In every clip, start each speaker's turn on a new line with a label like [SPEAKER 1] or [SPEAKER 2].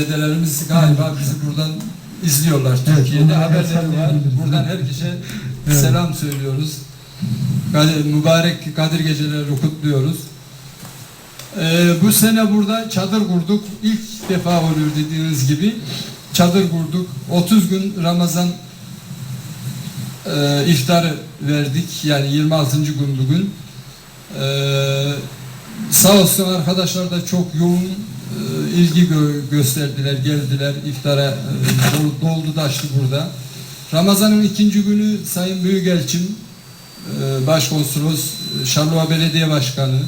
[SPEAKER 1] depremzedelerimiz galiba bizi buradan izliyorlar.
[SPEAKER 2] Evet,
[SPEAKER 1] Türkiye'de
[SPEAKER 2] onlara
[SPEAKER 1] haberleri var. Buradan herkese
[SPEAKER 2] Evet.
[SPEAKER 1] selam söylüyoruz. Mübarek Kadir geceleri kutluyoruz. Ee, bu sene burada çadır kurduk. İlk defa oluyor dediğiniz gibi. Çadır kurduk. 30 gün Ramazan e, iftarı verdik. Yani 26. gün bugün. Ee, sağ olsun arkadaşlar da çok yoğun e, ilgi gö- gösterdiler, geldiler. iftara e, dol- doldu taştı burada. Ramazan'ın ikinci günü Sayın Büyükelçim, e, Başkonsolos, e, Şanlıurfa Belediye Başkanı,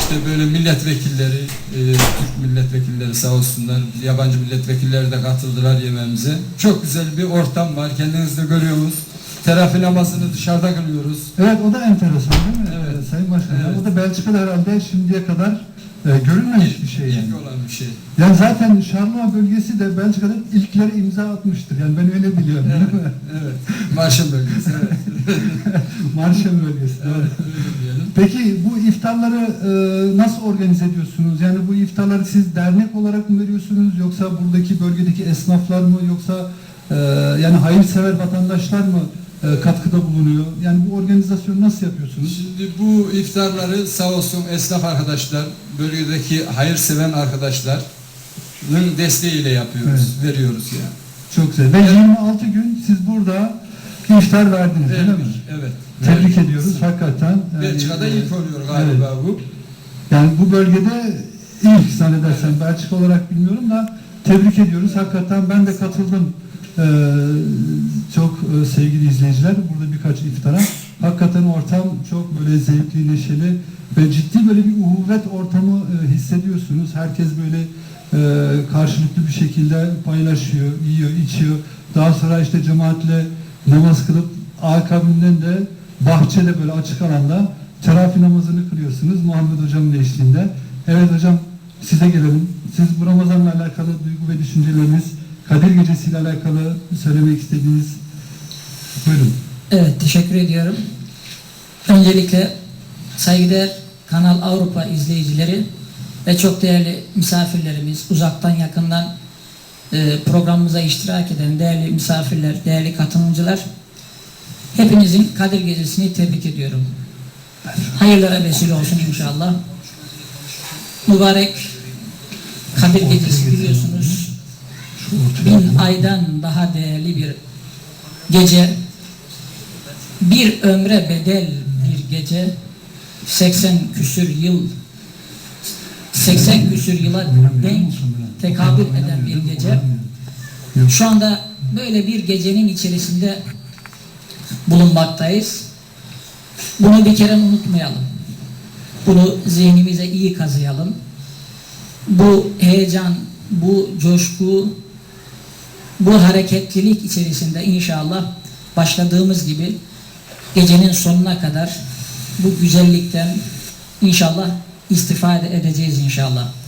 [SPEAKER 1] işte böyle milletvekilleri, e, Türk milletvekilleri sağ olsunlar, yabancı milletvekilleri de katıldılar yemeğimize. Çok güzel bir ortam var, kendiniz de görüyorsunuz. Terafi namazını dışarıda kılıyoruz.
[SPEAKER 2] Evet o da enteresan değil mi?
[SPEAKER 1] Evet.
[SPEAKER 2] Ee, Sayın Başkanım.
[SPEAKER 1] Evet.
[SPEAKER 2] O da Belçika'da herhalde şimdiye kadar e, görülmemiş bir şey yani.
[SPEAKER 1] İlk olan bir şey.
[SPEAKER 2] Yani zaten Şarlığa bölgesi de Belçika'da ilklere imza atmıştır. Yani ben öyle biliyorum
[SPEAKER 1] Evet,
[SPEAKER 2] değil mi?
[SPEAKER 1] evet. Marşın bölgesi. Evet.
[SPEAKER 2] Marşen bölgesi.
[SPEAKER 1] evet.
[SPEAKER 2] Peki bu iftarları e, nasıl organize ediyorsunuz? Yani bu iftarları siz dernek olarak mı veriyorsunuz yoksa buradaki bölgedeki esnaflar mı yoksa e, yani hayırsever vatandaşlar mı katkıda bulunuyor? Yani bu organizasyonu nasıl yapıyorsunuz?
[SPEAKER 1] Şimdi bu iftarları sağ olsun esnaf arkadaşlar, bölgedeki hayırseven arkadaşların desteğiyle yapıyoruz, veriyoruz yani.
[SPEAKER 2] Çok güzel. Ve 26 gün siz burada iftar verdiniz değil mi?
[SPEAKER 1] Evet.
[SPEAKER 2] Tebrik
[SPEAKER 1] verdik.
[SPEAKER 2] ediyoruz hakikaten. Yani,
[SPEAKER 1] Belçika'da
[SPEAKER 2] e,
[SPEAKER 1] ilk oluyor galiba bu.
[SPEAKER 2] Yani bu bölgede ilk zannedersem Belçika olarak bilmiyorum da tebrik ediyoruz. Hakikaten ben de katıldım. Ee, çok e, sevgili izleyiciler burada birkaç iftara. Hakikaten ortam çok böyle zevkli, neşeli ve ciddi böyle bir uhuvvet ortamı e, hissediyorsunuz. Herkes böyle e, karşılıklı bir şekilde paylaşıyor, yiyor, içiyor. Daha sonra işte cemaatle namaz kılıp akabinden de bahçede böyle açık alanda terafi namazını kılıyorsunuz Muhammed Hocam'ın eşliğinde. Evet hocam size gelelim. Siz bu Ramazan'la alakalı duygu ve düşünceleriniz, Kadir Gecesi ile alakalı söylemek istediğiniz buyurun.
[SPEAKER 3] Evet, teşekkür ediyorum. Öncelikle saygıdeğer Kanal Avrupa izleyicileri ve çok değerli misafirlerimiz, uzaktan yakından e, programımıza iştirak eden değerli misafirler, değerli katılımcılar, hepinizin Kadir Gecesi'ni tebrik ediyorum. Hayırlara vesile olsun inşallah. Mübarek Kadir Gecesi biliyorsunuz. Bin aydan daha değerli bir gece, bir ömre bedel bir gece, 80 küsür yıl, 80 küsür yıla denk tekabül eden bir gece. Şu anda böyle bir gecenin içerisinde bulunmaktayız. Bunu bir kere unutmayalım. Bunu zihnimize iyi kazıyalım. Bu heyecan, bu coşku, bu hareketlilik içerisinde inşallah başladığımız gibi gecenin sonuna kadar bu güzellikten inşallah istifade edeceğiz inşallah.